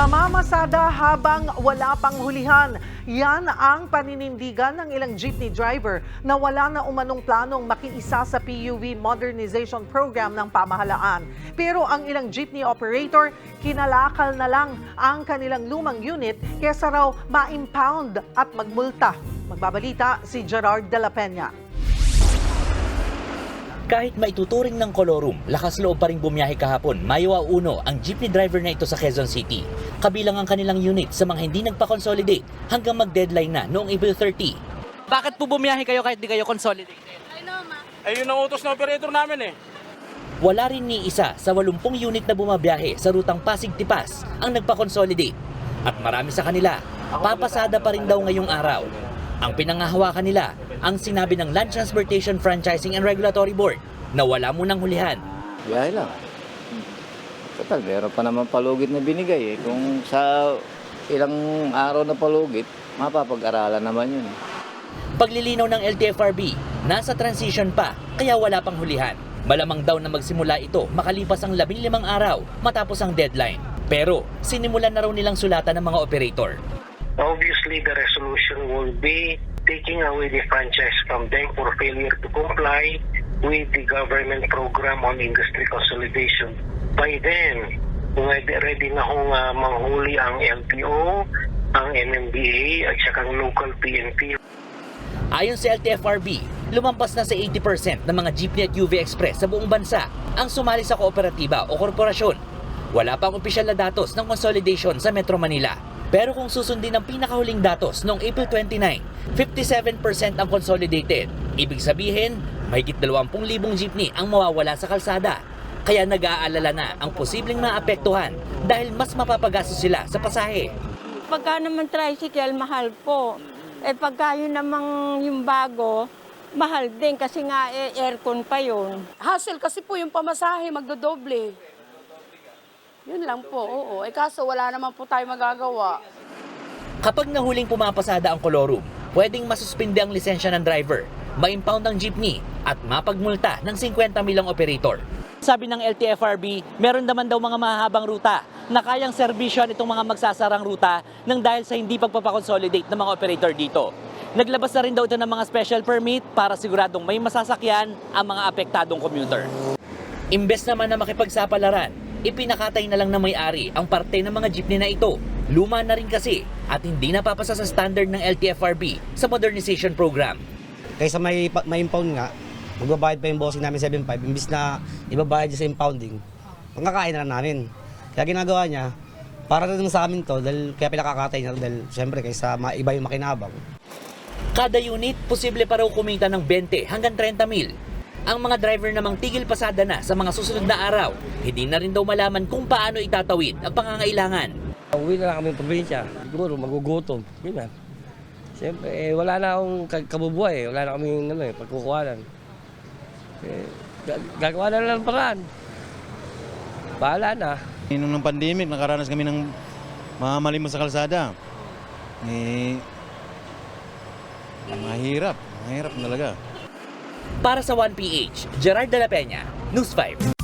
Mamamasada habang wala pang hulihan. Yan ang paninindigan ng ilang jeepney driver na wala na umanong planong makiisa sa PUV modernization program ng pamahalaan. Pero ang ilang jeepney operator, kinalakal na lang ang kanilang lumang unit kesa raw ma-impound at magmulta. Magbabalita si Gerard de la Peña. Kahit maituturing ng kolorum, lakas loob pa rin bumiyahe kahapon, Mayo Uno ang jeepney driver na ito sa Quezon City. Kabilang ang kanilang unit sa mga hindi nagpa-consolidate hanggang mag-deadline na noong April 30. Bakit po bumiyahe kayo kahit di kayo consolidated? Ayun ang utos na operator namin eh. Wala rin ni isa sa 80 unit na bumabiyahe sa rutang Pasig-Tipas ang nagpa-consolidate. At marami sa kanila, papasada pa rin daw ngayong araw. Ang pinangahawakan nila, ang sinabi ng Land Transportation Franchising and Regulatory Board na wala munang hulihan. Biyahe lang. Total, meron pa naman palugit na binigay eh. Kung sa ilang araw na palugit, mapapag-aralan naman yun. Paglilinaw ng LTFRB, nasa transition pa kaya wala pang hulihan. Malamang daw na magsimula ito makalipas ang 15 araw matapos ang deadline. Pero sinimulan na raw nilang sulatan ng mga operator. Obviously, the resolution will be taking away the franchise from them for failure to comply with the government program on industry consolidation. By then, ready, ready na hong uh, manghuli ang LTO, ang MMDA at saka ang local PNP. Ayon sa LTFRB, lumampas na sa 80% ng mga jeepney at UV Express sa buong bansa ang sumali sa kooperatiba o korporasyon. Wala pang opisyal na datos ng consolidation sa Metro Manila. Pero kung susundin ang pinakahuling datos noong April 29, 57% ang consolidated. Ibig sabihin, mahigit 20,000 jeepney ang mawawala sa kalsada. Kaya nag-aalala na ang posibleng maapektuhan dahil mas mapapagastos sila sa pasahe. Pagka naman tricycle, mahal po. Eh pagka yun namang yung bago, mahal din kasi nga eh, aircon pa yun. Hassle kasi po yung pamasahe, magdodoble. Yun lang po, oo. Eh kaso wala naman po tayo magagawa. Kapag nahuling pumapasada ang kolorum, pwedeng masuspinde ang lisensya ng driver, ma-impound ang jeepney at mapagmulta ng 50 milang operator. Sabi ng LTFRB, meron naman daw mga mahahabang ruta na kayang serbisyon itong mga magsasarang ruta nang dahil sa hindi pagpapakonsolidate ng mga operator dito. Naglabas na rin daw ito ng mga special permit para siguradong may masasakyan ang mga apektadong commuter. Imbes naman na makipagsapalaran, ipinakatay na lang ng may-ari ang parte ng mga jeepney na ito. Luma na rin kasi at hindi napapasa sa standard ng LTFRB sa modernization program. Kaysa may, may impound nga, magbabayad pa yung bossing namin 7.5, imbis na ibabayad sa impounding, pangkakain na lang namin. Kaya ginagawa niya, para na sa amin to, dahil kaya pinakakatay niya, dahil syempre kaysa maiba yung makinabang. Kada unit, posible pa raw kumita ng 20 hanggang 30 mil. Ang mga driver namang tigil pasada na sa mga susunod na araw, hindi na rin daw malaman kung paano itatawid ang pangangailangan. Uwi na lang kami ng probinsya. Siguro magugutom. Ganyan. Siyempre, eh, wala na akong kabubuhay. eh. Wala na kami ano, eh, pagkukuhanan. Eh, ga- gagawa na lang ng paraan. Bahala na. Nung ng pandemic, nakaranas kami ng mamalimos sa kalsada. Eh, mahirap. Mahirap talaga. Para sa 1PH, Gerard de la Peña, News 5.